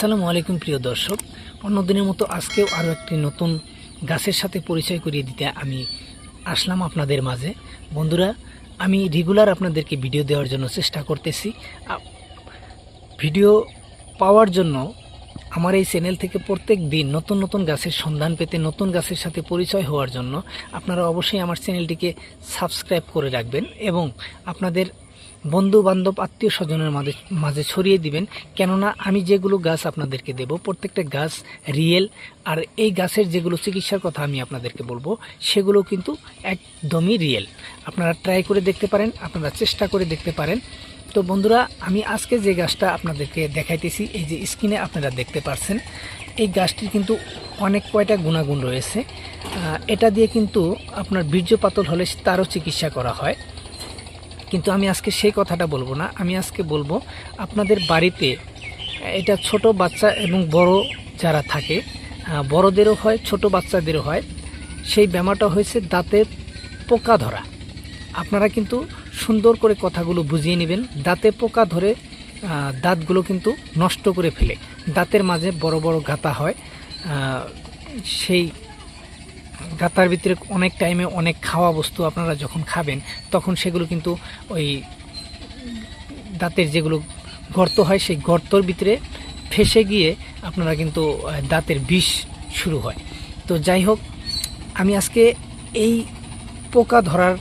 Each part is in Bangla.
আসসালামু আলাইকুম প্রিয় দর্শক। অন্যদিনের মতো আজকেও আরও একটি নতুন গাছের সাথে পরিচয় করিয়ে দিতে আমি আসলাম আপনাদের মাঝে। বন্ধুরা, আমি রেগুলার আপনাদেরকে ভিডিও দেওয়ার জন্য চেষ্টা করতেছি। ভিডিও পাওয়ার জন্য আমার এই চ্যানেল থেকে প্রত্যেক দিন নতুন নতুন গাছের সন্ধান পেতে নতুন গাছের সাথে পরিচয় হওয়ার জন্য আপনারা অবশ্যই আমার চ্যানেলটিকে সাবস্ক্রাইব করে রাখবেন এবং আপনাদের বন্ধু বান্ধব আত্মীয় স্বজনের মাঝে মাঝে ছড়িয়ে দিবেন। কেননা আমি যেগুলো গাছ আপনাদেরকে দেব, প্রত্যেকটা গাছ রিয়েল, আর এই গাছের যেগুলো চিকিৎসার কথা আমি আপনাদেরকে বলব, সেগুলো কিন্তু একদমই রিয়েল। আপনারা ট্রাই করে দেখতে পারেন, আপনারা চেষ্টা করে দেখতে পারেন। তো বন্ধুরা, আমি আজকে যে গাছটা আপনাদেরকে দেখাইতেছি, এই যে স্ক্রিনে আপনারা দেখতে পারছেন, এই গাছটির কিন্তু অনেক কয়টা গুণাগুণ রয়েছে। এটা দিয়ে কিন্তু আপনার বীর্য পাতল হলে তারও চিকিৎসা করা হয়। কিন্তু আমি আজকে সেই কথাটা বলব না। আমি আজকে বলব, আপনাদের বাড়িতে এটা ছোট বাচ্চা এবং বড় যারা থাকে বড়দেরও হয়, ছোট বাচ্চাদেরও হয়। সেই ব্যামাটা হয়েছে দাঁতের পোকা ধরা। আপনারা কিন্তু সুন্দর করে কথাগুলো বুঝিয়ে নেবেন। দাঁতে পোকা ধরে দাঁতগুলো কিন্তু নষ্ট করে ফেলে। দাঁতের মাঝে বড় বড় গাতা হয়। সেই গাতার ভিতরে অনেক টাইমে অনেক খাওয়া বস্তু আপনারা যখন খাবেন, তখন সেগুলো কিন্তু ওই দাঁতের যেগুলো গর্ত হয়, সেই গর্তর ভিতরে ফেসে গিয়ে আপনারা কিন্তু দাঁতের বিষ শুরু হয়। তো যাই হোক, আমি আজকে এই পোকা ধরার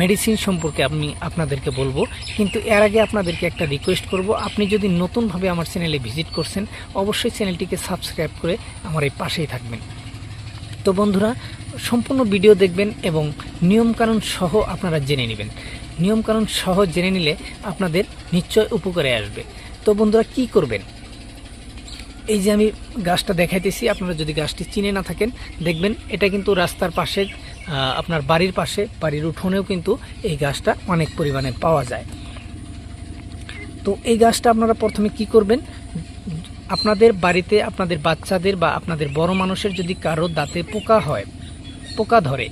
মেডিসিন সম্পর্কে আমি আপনাদেরকে বলব, কিন্তু এর আগে আপনাদেরকে একটা রিকোয়েস্ট করব। আপনি যদি নতুনভাবে আমার চ্যানেলে ভিজিট করছেন, অবশ্যই চ্যানেলটিকে সাবস্ক্রাইব করে আমার এই পাশেই থাকবেন। তো বন্ধুরা, সম্পূর্ণ ভিডিও দেখবেন এবং নিয়মকানুন সহ আপনারা জেনে নেবেন। নিয়মকানুন সহ জেনে নিলে আপনাদের নিশ্চয় উপকারে আসবে। তো বন্ধুরা, কি করবেন? এই যে আমি গাছটা দেখাইতেছি, আপনারা যদি গাছটি চিনে না থাকেন, দেখবেন এটা কিন্তু রাস্তার পাশে আপনার বাড়ির পাশে, বাড়ির উঠোনেও কিন্তু এই গাছটা অনেক পরিমাণে পাওয়া যায়। তো এই গাছটা আপনারা প্রথমে কি করবেন? আপনাদের বাড়িতে আপনাদের বাচ্চাদের বা আপনাদের বড় মানুষের যদি কারও দাঁতে পোকা হয়, পোকা ধরে,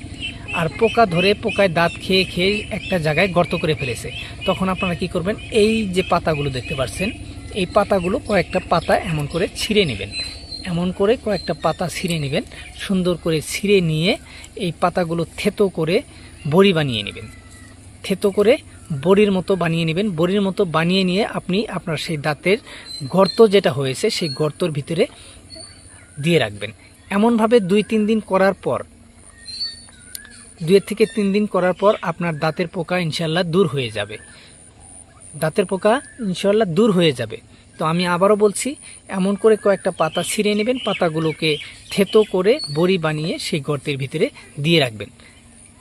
আর পোকা ধরে পোকায় দাঁত খেয়ে খেয়ে একটা জায়গায় গর্ত করে ফেলেছে, তখন আপনারা কি করবেন? এই যে পাতাগুলো দেখতে পাচ্ছেন এই পাতাগুলো কয়েকটা পাতা এমন করে ছিঁড়ে নেবেন। এমন করে কয়েকটা পাতা ছিঁড়ে নেবেন, সুন্দর করে ছিঁড়ে নিয়ে এই পাতাগুলো থেতো করে বড়ি বানিয়ে নেবেন। থেতো করে বড়ির মতো বানিয়ে নেবেন। বড়ির মতো বানিয়ে নিয়ে আপনি আপনার সেই দাঁতের গর্ত যেটা হয়েছে, সেই গর্তর ভিতরে দিয়ে রাখবেন। এমনভাবে দুই তিন দিন করার পর, দুই থেকে তিন দিন করার পর আপনার দাঁতের পোকা ইনশাল্লাহ দূর হয়ে যাবে। দাঁতের পোকা ইনশাল্লাহ দূর হয়ে যাবে। তো আমি আবারও বলছি, এমন করে কয়েকটা পাতা ছিঁড়ে নেবেন, পাতাগুলোকে থেতো করে বড়ি বানিয়ে সেই গর্তের ভিতরে দিয়ে রাখবেন।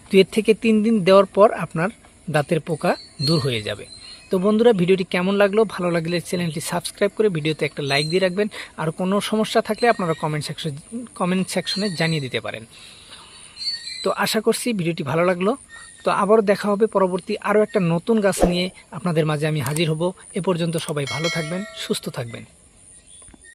দুই থেকে তিন দিন দেওয়ার পর আপনার দাঁতের পোকা দূর হয়ে যাবে। তো বন্ধুরা, ভিডিওটি কেমন লাগল? ভালো লাগলে চ্যানেলটি সাবস্ক্রাইব করে ভিডিওতে একটা লাইক দিয়ে রাখবেন। আর কোনো সমস্যা থাকলে আপনারা কমেন্ট সেকশন কমেন্ট সেকশনে জানিয়ে দিতে পারেন। তো আশা করছি ভিডিওটি ভালো লাগল। তো আবারও দেখা হবে পরবর্তী আরও একটা নতুন গাছ নিয়ে। আপনাদের মাঝে আমি হাজির হব। এ পর্যন্ত সবাই ভালো থাকবেন, সুস্থ থাকবেন।